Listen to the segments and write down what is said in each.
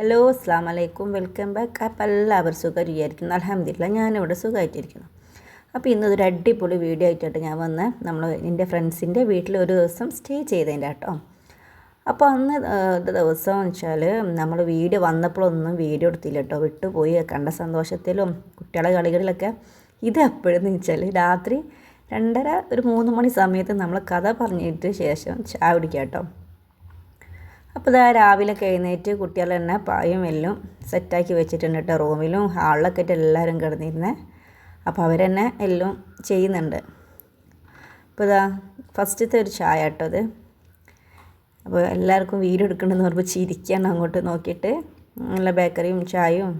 Hello അസ്സാം വലൈക്കും welcome back. അപ്പം എല്ലാവരും സുഖം വിചാരിക്കുന്നു അലഹമില്ല ഞാനിവിടെ സുഖമായിട്ടിരിക്കുന്നു. അപ്പോൾ ഇന്നൊരു അടിപൊളി വീഡിയോ ആയിട്ട് ഞാൻ വന്ന് നമ്മൾ എന്റെ ഫ്രണ്ട്സിന്റെ വീട്ടിൽ ഒരു ദിവസം സ്റ്റേ ചെയ്തതിന്റെ കേട്ടോ അപ്പോൾ അന്ന് ദിവസം വെച്ചാൽ നമ്മൾ വീഡിയോ വന്നപ്പോഴൊന്നും വീഡിയോ എടുത്തില്ല കേട്ടോ. വിട്ടുപോയി കണ്ട സന്തോഷത്തിലും കുട്ടികളെ കളികളിലൊക്കെ. ഇത് എപ്പോഴെന്ന് വെച്ചാൽ രാത്രി രണ്ടര ഒരു മൂന്ന് മണി സമയത്ത് നമ്മൾ കഥ പറഞ്ഞിട്ട് ശേഷം ചായ കുടിക്കാം കേട്ടോ. അപ്പോൾ ഇതാ രാവിലെ എഴുന്നേറ്റ് കുട്ടികളെ തന്നെ പായും എല്ലാം സെറ്റാക്കി വെച്ചിട്ടുണ്ട് കേട്ടോ റൂമിലും ഹാളിലൊക്കെ ആയിട്ട് എല്ലാവരും കിടന്നിരുന്നേ. അപ്പോൾ അവരെന്നെ എല്ലാം ചെയ്യുന്നുണ്ട്. അപ്പോൾ ഇതാ ഫസ്റ്റത്തെ ഒരു ചായ കേട്ടോ അത് അപ്പോൾ എല്ലാവർക്കും വീഡിയോ എടുക്കണമെന്ന് പറയുമ്പോൾ ചിരിക്കാണ് അങ്ങോട്ട് നോക്കിയിട്ട്. നല്ല ബേക്കറിയും ചായയും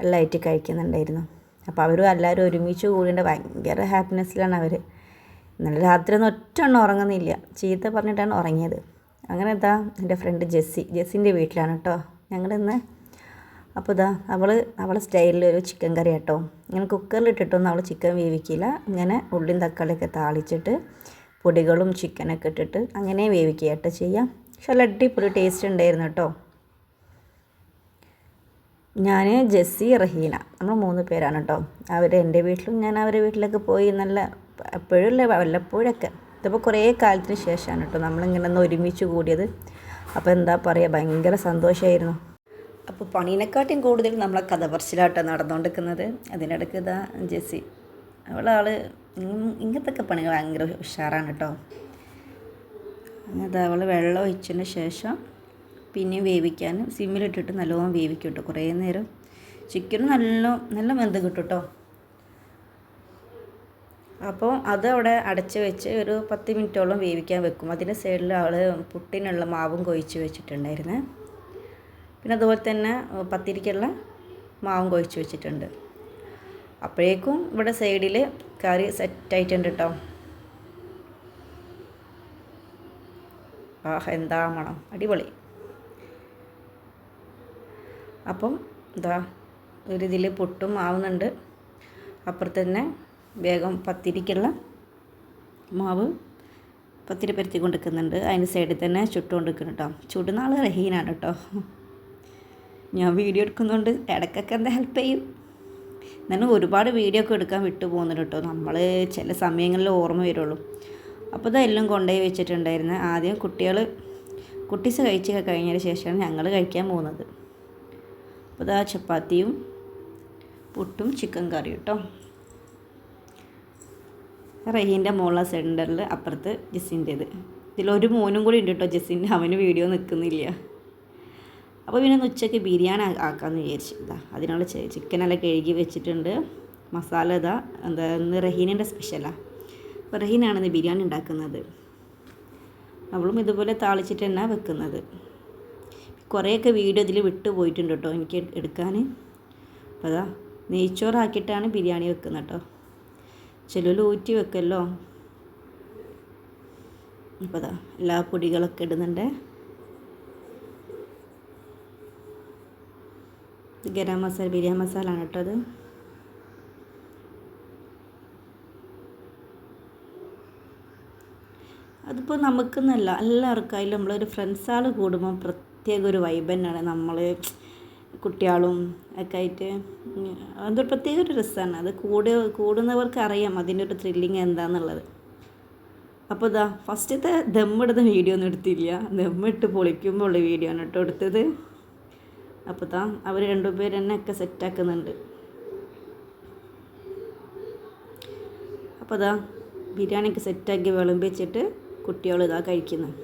എല്ലാം ആയിട്ട് കഴിക്കുന്നുണ്ടായിരുന്നു. അപ്പോൾ അവരും എല്ലാവരും ഒരുമിച്ച് കൂടിയിട്ട് ഭയങ്കര ഹാപ്പിനെസ്സിലാണ് അവർ. ഇന്നലെ രാത്രി ഒന്നും ഒറ്റ ഉറങ്ങുന്നില്ല. ചീത്ത പറഞ്ഞിട്ടാണ് ഉറങ്ങിയത്. അങ്ങനെ എന്താ എന്റെ ഫ്രണ്ട് ജെസ്സി. ജെസ്സിന്റെ വീട്ടിലാണ് കേട്ടോ ഞങ്ങളിന്ന് അപ്പോൾ ഇതാ അവൾ അവളെ സ്റ്റൈലിൽ ഒരു ചിക്കൻ കറി കേട്ടോ ഇങ്ങനെ കുക്കറിലിട്ടിട്ടൊന്നും അവൾ ചിക്കൻ വേവിക്കില്ല. ഇങ്ങനെ ഉള്ളിയും തക്കാളിയൊക്കെ താളിച്ചിട്ട് പൊടികളും ചിക്കനൊക്കെ ഇട്ടിട്ട് അങ്ങനെ വേവിക്കുക കേട്ടോ ചെയ്യാം. പക്ഷെ നല്ല അടിപൊളി ടേസ്റ്റ് ഉണ്ടായിരുന്നു കേട്ടോ ഞാൻ ജെസ്സി റഹീന നമ്മൾ മൂന്ന് പേരാണ് കേട്ടോ അവർ എന്റെ വീട്ടിലും ഞാൻ അവരുടെ വീട്ടിലൊക്കെ പോയി നല്ല എപ്പോഴും വല്ലപ്പോഴൊക്കെ ഇതിപ്പോൾ കുറേ കാലത്തിന് ശേഷമാണ് കേട്ടോ നമ്മളിങ്ങനെ ഒന്ന് ഒരുമിച്ച് കൂടിയത്. അപ്പോൾ എന്താ പറയുക ഭയങ്കര സന്തോഷമായിരുന്നു അപ്പോൾ പണീനെക്കാട്ടിയും കൂടുതൽ നമ്മളെ കഥ പറച്ചിലാട്ടോ നടന്നുകൊണ്ടിരിക്കുന്നത് അതിനിടയ്ക്ക് ഇതാ ജെസ്സി അവളാൾ ഇങ്ങനത്തെ പണികൾ ഭയങ്കര ഉഷാറാണ് കേട്ടോ. അത് അവൾ വെള്ളം ഒഴിച്ചതിന് ശേഷം പിന്നെയും വേവിക്കാൻ സിമ്മിലിട്ടിട്ട് നല്ലോണം വേവിക്കും കേട്ടോ കുറേ നേരം. ചിക്കൻ നല്ല നല്ല വെന്ത് കിട്ടും കേട്ടോ. അപ്പോൾ അത് അവിടെ അടച്ച് വെച്ച് ഒരു പത്ത് മിനിറ്റോളം വേവിക്കാൻ വെക്കും. അതിന്റെ സൈഡിൽ അവൾ പുട്ടിനുള്ള മാവും കൊഴിച്ച് വെച്ചിട്ടുണ്ടായിരുന്നു. പിന്നെ അതുപോലെ തന്നെ പത്തിരിക്കുള്ള മാവും കൊഴിച്ച് വെച്ചിട്ടുണ്ട്. അപ്പോഴേക്കും ഇവിടെ സൈഡിൽ കറി സെറ്റായിട്ടുണ്ട് കേട്ടോ ആഹ് എന്താ മണം. അടിപൊളി. അപ്പം എന്താ ഒരു ഇതിൽ പുട്ടും ആവുന്നുണ്ട് അപ്പുറത്ത് തന്നെ വേഗം പത്തിരിക്കുള്ള മാവ് പത്തിരി പരത്തി കൊണ്ടിരിക്കുന്നുണ്ട്. അതിന്റെ സൈഡിൽ തന്നെ ചുട്ടുകൊണ്ടിരിക്കുന്നു കേട്ടോ ചുടുന്ന ആൾ റഹീനാണ് കേട്ടോ ഞാൻ വീഡിയോ എടുക്കുന്നതുകൊണ്ട് ഇടയ്ക്കൊക്കെ എന്താ ഹെൽപ്പ് ചെയ്യും. എന്നാലും ഒരുപാട് വീഡിയോ ഒക്കെ എടുക്കാൻ വിട്ടു പോകുന്നുണ്ട് കേട്ടോ നമ്മൾ ചില സമയങ്ങളിൽ ഓർമ്മ വരുള്ളൂ. അപ്പോൾ ഇതെല്ലാം കൊണ്ടുപോയി വെച്ചിട്ടുണ്ടായിരുന്നു. ആദ്യം കുട്ടികൾ കുട്ടീസ് കഴിച്ചൊക്കെ കഴിഞ്ഞതിന് ശേഷമാണ് ഞങ്ങൾ കഴിക്കാൻ പോകുന്നത്. അപ്പോൾ ഇതാ ചപ്പാത്തിയും പുട്ടും ചിക്കൻ കറിയും കേട്ടോ റഹീന്റെ മോള സെന്ററിൽ അപ്പുറത്ത് ജെസ്സിന്റേത്. ഇതിലൊരു മോനും കൂടി ഉണ്ട് കേട്ടോ ജെസ്സിന്റെ. അവന് വീഡിയോ നിൽക്കുന്നില്ല. അപ്പോൾ പിന്നെ ഉച്ചയ്ക്ക് ബിരിയാണി ആക്കാമെന്ന് വിചാരിച്ചു. ഇതാ അതിനുള്ള ചിക്കനെല്ലാം കഴുകി വെച്ചിട്ടുണ്ട്. മസാല ഇതാ എന്താ ഇന്ന് റഹീനിന്റെ സ്പെഷ്യലാണ് അപ്പോൾ റഹീനാണ് ബിരിയാണി ഉണ്ടാക്കുന്നത്. അവളും ഇതുപോലെ താളിച്ചിട്ട് തന്നെ വെക്കുന്നത്. കുറേയൊക്കെ വീഡിയോ ഇതിൽ വിട്ടു പോയിട്ടുണ്ട് കേട്ടോ എനിക്ക് എടുക്കാൻ. അപ്പോൾ അതാ നെയ്ച്ചോറാക്കിയിട്ടാണ് ബിരിയാണി വെക്കുന്നത് കേട്ടോ. ചിലർ ഊറ്റി വെക്കല്ലോ. അപ്പോൾ അതാ എല്ലാ പൊടികളൊക്കെ ഇടുന്നുണ്ട്. ഗരം മസാല ബിരിയാണി മസാല ആണ് കേട്ടോ അത് അതിപ്പോൾ നമുക്കെന്നല്ല എല്ലാവർക്കും അതിൽ നമ്മളൊരു ഫ്രണ്ട്സാൾ കൂടുമ്പോൾ പ്രത്യേക ഒരു വൈബ് തന്നെയാണ് നമ്മൾ കുട്ടികളും ഒക്കെ ആയിട്ട് അതൊരു പ്രത്യേക ഒരു രസമാണ്. അത് കൂടെ കൂടുന്നവർക്ക് അറിയാം അതിന്റെ ഒരു ത്രില്ലിങ് എന്താണെന്നുള്ളത് അപ്പോൾ ഇതാ ഫസ്റ്റത്തെ ദമ്മിടുന്ന വീഡിയോ ഒന്നും എടുത്തില്ല. ദമ്മിട്ട് പൊളിക്കുമ്പോൾ ഉള്ള വീഡിയോ ആണ് കേട്ടോ എടുത്തത്. അപ്പോൾ താ അവർ രണ്ടുപേർ തന്നെ ഒക്കെ സെറ്റാക്കുന്നുണ്ട് അപ്പോൾ ഇതാ ബിരിയാണിയൊക്കെ സെറ്റാക്കി വിളമ്പിച്ചിട്ട് കുട്ടികൾ ഇതാ കഴിക്കുന്നത്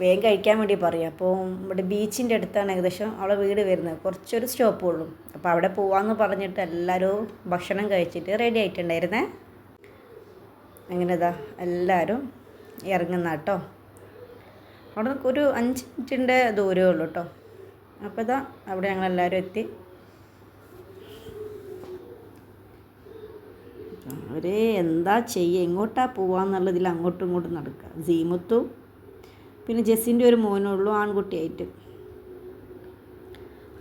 വേഗം കഴിക്കാൻ വേണ്ടി പറയാം. അപ്പോൾ ഇവിടെ ബീച്ചിന്റെ അടുത്താണ് ഏകദേശം അവളെ വീട് വരുന്നത്. കുറച്ചൊരു സ്റ്റോപ്പ് ഉള്ളൂ. അപ്പോൾ അവിടെ പോവാമെന്ന് പറഞ്ഞിട്ട് എല്ലാവരും ഭക്ഷണം കഴിച്ചിട്ട് റെഡി ആയിട്ടുണ്ടായിരുന്നേ? അങ്ങനെ എല്ലാവരും ഇറങ്ങുന്ന കേട്ടോ. അവിടെ ഒരു അഞ്ച് മിനിറ്റിന്റെ ദൂരമേ ഉള്ളൂ കേട്ടോ. അപ്പോൾ ഇതാ അവിടെ ഞങ്ങളെല്ലാവരും എത്തി. അവർ എന്താ ചെയ്യുക? എങ്ങോട്ടാണ് പോവാന്നുള്ളതിൽ അങ്ങോട്ടും ഇങ്ങോട്ടും നടക്കുക. സീമത്തും പിന്നെ ജെസ്സിന്റെ ഒരു മോനുള്ളൂ ആൺകുട്ടിയായിട്ട്.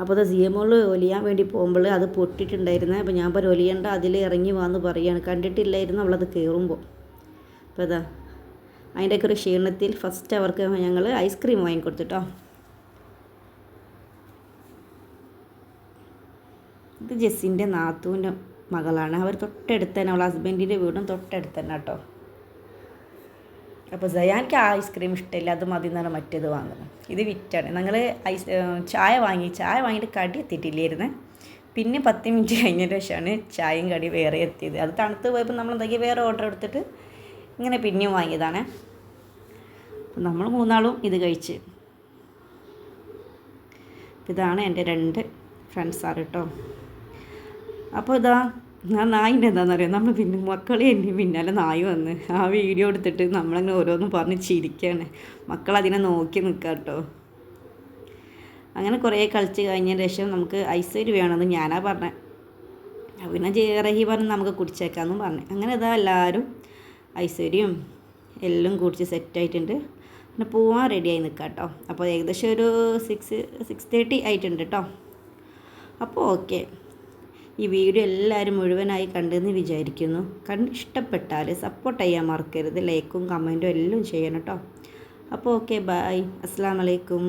അപ്പോൾ അത് സിയമോൾ ഒലിയാൻ വേണ്ടി പോകുമ്പോൾ അത് പൊട്ടിയിട്ടുണ്ടായിരുന്നു അപ്പോൾ ഞാൻ പറഞ്ഞു ഒലിയണ്ട അതിൽ ഇറങ്ങി വാന്ന് പറയുകയാണ് കണ്ടിട്ടില്ലായിരുന്നു അവളത് കയറുമ്പോൾ. അപ്പോൾ അതാ അതിന്റെയൊക്കെ ഒരു ക്ഷീണത്തിൽ ഫസ്റ്റ് അവർക്ക് ഞങ്ങൾ ഐസ്ക്രീം വാങ്ങിക്കൊടുത്തിട്ടോ ഇത് ജെസ്സിന്റെ നാത്തൂന്റെ മകളാണ്. അവർ തൊട്ടടുത്ത് തന്നെ അവൾ ഹസ്ബൻഡിന്റെ വീടും തൊട്ടടുത്ത് തന്നെ കേട്ടോ അപ്പോൾ സയാൻക്ക് ഐസ്ക്രീം ഇഷ്ടമില്ല അത് മതി എന്നാണ് മറ്റേത് വാങ്ങുന്നത് ഇത് വിറ്റാണ്. ഞങ്ങൾ ഐസ് ചായ വാങ്ങി ചായ വാങ്ങിയിട്ട് കടി എത്തിയിട്ടില്ലായിരുന്നു. പിന്നെ പത്ത് മിനിറ്റ് കഴിഞ്ഞതിന് ശേഷമാണ് ചായയും കടി വേറെ എത്തിയത്. അത് തണുത്ത് പോയപ്പോൾ നമ്മൾ എന്തെങ്കിലും വേറെ ഓർഡർ എടുത്തിട്ട് ഇങ്ങനെ പിന്നെയും വാങ്ങിയതാണ്. അപ്പം നമ്മൾ മൂന്നാളും ഇത് കഴിച്ച്. ഇതാണ് എന്റെ രണ്ട് ഫ്രണ്ട്സാണ് കേട്ടോ അപ്പോൾ ഇതാ ഞാൻ നായിന്റെ എന്താണെന്നറിയാം? നമ്മൾ പിന്നെ മക്കളെ എന്റെ പിന്നാലെ നായി വന്ന് ആ വീഡിയോ എടുത്തിട്ട് നമ്മളങ്ങനെ ഓരോന്നും പറഞ്ഞ് ചിരിക്കുകയാണ് മക്കൾ അതിനെ നോക്കി നിൽക്കുക കേട്ടോ അങ്ങനെ കുറേ കളിച്ച് കഴിഞ്ഞതിന് ശേഷം നമുക്ക് ഐശ്വര്യ വേണമെന്ന് ഞാനാ പറഞ്ഞത് പിന്നെ ജയറഹി പറഞ്ഞ് നമുക്ക് കുടിച്ചേക്കാമെന്നും പറഞ്ഞു. അങ്ങനെ ഇതാ എല്ലാവരും ഐശ്വര്യം എല്ലാം കുടിച്ച് സെറ്റായിട്ടുണ്ട് പിന്നെ പോവാൻ റെഡിയായി നിൽക്കാം കേട്ടോ അപ്പോൾ ഏകദേശം ഒരു സിക്സ് സിക്സ് തേർട്ടി ആയിട്ടുണ്ട് കേട്ടോ അപ്പോൾ ഓക്കെ ഈ വീഡിയോ എല്ലാവരും മുഴുവനായി കണ്ടെന്ന് വിചാരിക്കുന്നു. കണ്ട് ഇഷ്ടപ്പെട്ടാൽ സപ്പോർട്ട് ചെയ്യാൻ മറക്കരുത്. ലൈക്കും കമന്റും എല്ലാം ചെയ്യണം കേട്ടോ അപ്പോൾ ഓക്കെ ബായ് അസ്സാം വലൈക്കും